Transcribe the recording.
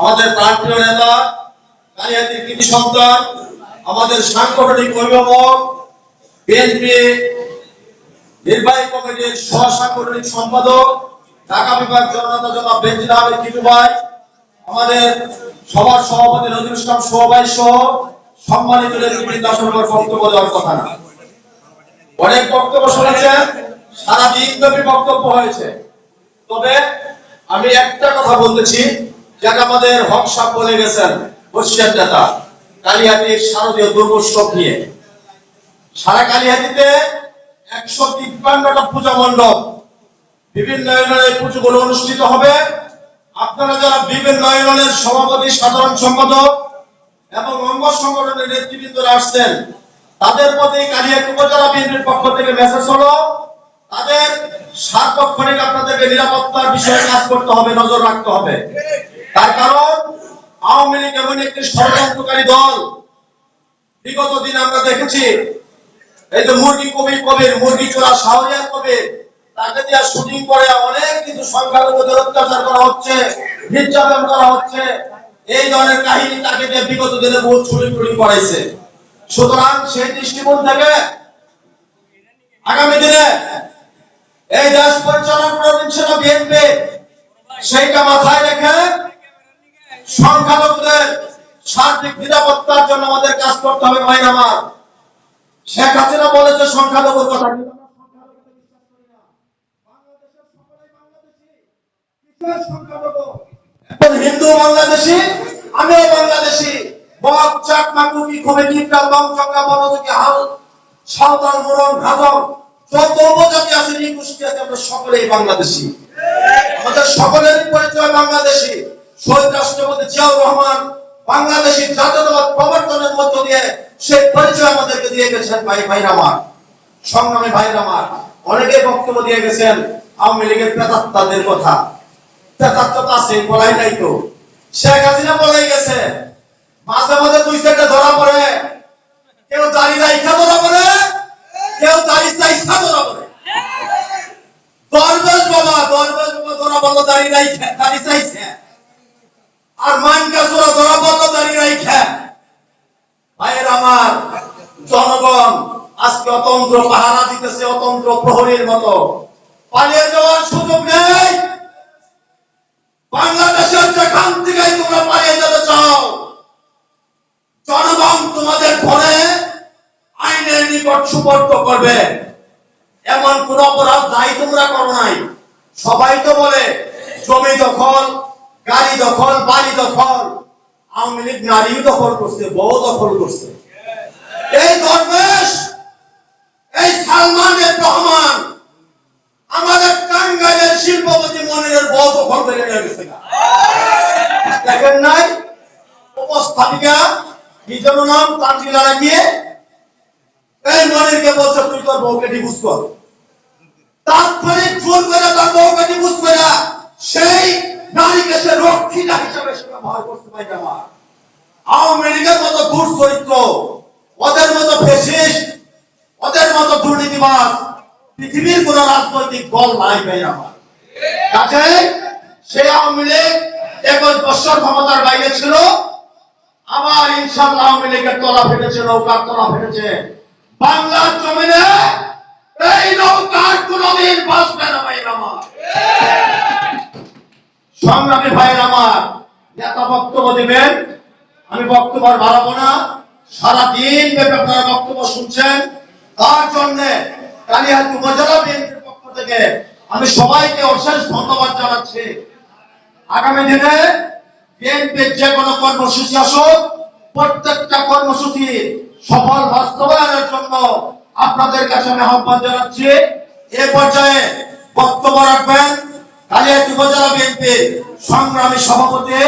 আমাদের প্রান্তীয় নেতা, কালিয়াতির কৃতি সন্তান, আমাদের সাংগঠনিক অভিভাবক, বিএনপি নির্বাহী কমিটির সহ সাংগঠনিক সম্পাদক, ঢাকা বিভাগ জনতা জনাব বেঞ্জির আহমেদ কিটু ভাই, আমাদের সবার সভাপতি নজরুল ইসলাম সোহবাই সহ সম্মানিত নেতৃবৃন্দ আসলে বক্তব্য দেওয়ার কথা না। অনেক বক্তব্য শুনেছেন, সারা দিন ব্যাপী বক্তব্য হয়েছে। তবে আমি একটা কথা বলতেছি যেটা আমাদের হক বলে গেছেন বসিয়ার নেতা। কালিহাতির শারদীয় দুর্গোৎসব নিয়ে। সারা কালিহাতিতে একশো তিপ্পান্নটা পূজা মণ্ডপ। বিভিন্ন ইউনিয়নের পুজোগুলো অনুষ্ঠিত হবে। আপনারা যারা বিভিন্ন ইউনিয়নের সভাপতি, সাধারণ সম্পাদক এবং অঙ্গ সংগঠনের নেতৃবৃন্দরা আসছেন, তাদের প্রতি কালিয়াক উপজেলা বিএনপির পক্ষ থেকে মেসেজ হলো তাদের সার্বক্ষণিক আপনাদেরকে নিরাপত্তার বিষয়ে কাজ করতে হবে, নজর রাখতে হবে? তার কারণ, আওয়ামী লীগ এমন একটি ষড়যন্ত্রকারী দল। বিগত দিন আমরা দেখেছি, এই যে মুরগি কবির কবির, মুরগি চোরা শাহরিয়ার কবির তাকে দিয়ে শুটিং করে অনেক কিছু সংখ্যালঘুদের অত্যাচার করা হচ্ছে, নির্যাতন করা হচ্ছে। এই ধরনের কাহিনী তাকে দিয়ে বিগত দিনে বহু ছুরি ছুরি করাইছে। সুতরাং সেই দৃষ্টিকোণ থেকে আগামী দিনে এই দেশ পরিচালনা করবেন সেটা বিএনপি, সেইটা মাথায় রেখে সংখ্যালঘুদের সার্বিক নিরাপত্তার জন্য আমাদের কাজ করতে হবে ভাই আমার। শেখ হাসিনা বলেছে সংখ্যালঘুর কথা? হিন্দু বাংলাদেশি, আমিও বাংলাদেশি। বক, চাক, মাকুকি, খুবই টিপকাল বংশঙ্গা বনদুকি, হাল, সাঁওতাল, মুরং, হাজং। অনেকে বক্তব্য দিয়ে গেছেন, আওয়ামী লীগের প্রেতাত্মাদের কথা। প্রেতাত্মা তো আছে বলাই নাই তো। শেখ হাসিনা বলাই গেছে, মাঝে মাঝে দুই চারটা ধরা পড়ে। কেউ দাড়ি রাইখা ধরা পড়ে। কেউ দাড়ি চাইখা ধরা বলে। দরবেশ বাবা দরবেশ বাবা, ধরা পড়ল দাঁড়িয়ে নাই দাড়ি চাইছে। আর মানকা চোরা ধরা পড়ল দাড়ি রাইখা ভাইয়ের আমার, জনগণ, আজকে অতন্ত্র পাহারা দিতেছে, অতন্ত্র প্রহরীর মতো পালিয়ে যাওয়ার সুযোগ নেই বাংলাদেশের যেখান থেকে তোমরা পালিয়ে যেতে চাও জনগণ তোমাদের ফোনে আইনের নিকট সুপর্দ করবে। এমন কোন অপরাধ নাই, তোমরা করো নাই। সবাই তো বলে, জমি দখল, গাড়ি দখল, বাড়ি দখল, আওয়ামী লীগ নারী দখল করছে বউ দখল করছে। এই দরবেশ এই সালমান রহমান, আমাদের টাঙ্গাইলের শিল্পপতি মনিরের বউ দখল করে নিয়ে গেছে দেখেন নাই? উপস্থাপিকা যেন নাম তানজিলা গিয়ে এই মনিরকে বলছে, তুই তোর বউকে ডিভোর্স কর। তাৎক্ষণিক জোর করে তার বউকে ডিভোর্স করে সেই নারীকে সে রক্ষিতা হিসেবে সে ব্যবহার করতে পারে আমার আওয়ামী লীগের মতো ঘুর চরিত্র, ওদের মতো ফেসিস্ট ওদের মতো দুর্নীতিবাজ, পৃথিবীর কোন রাজনৈতিক দল নাই, ভাই আমার কাছে সেই আওয়ামী লীগ একুশ বছর ক্ষমতার বাইরে ছিল, আবার ইনশাল্লাহ আওয়ামী লীগের তলা ফেটেছে, নৌকার তলা ফেটেছে। বাংলার জমিনে এই নৌকার কোনদিন বাঁচবে না ভাই আমার। সংগ্রামী ভাইয়ের আমার, নেতা বক্তব্য দিবেন। আমি বক্তব্য আর বাড়াবো না। সারাদিন ব্যাপী আপনারা বক্তব্য শুনছেন। তার জন্য কালিহাতি উপজেলা বিএনপির পক্ষ থেকে আমি সবাইকে অশেষ ধন্যবাদ জানাচ্ছি। আগামী দিনে বিএনপির যে কোনো কর্মসূচি আসুক, প্রত্যেকটা কর্মসূচি সফল বাস্তবায়নের জন্য আপনাদের কাছে আমি আহ্বান জানাচ্ছি, এ পর্যায়ে বক্তব্য রাখবেন কালিয়াতি উপজেলা বিএনপির সংগ্রামী সভাপতি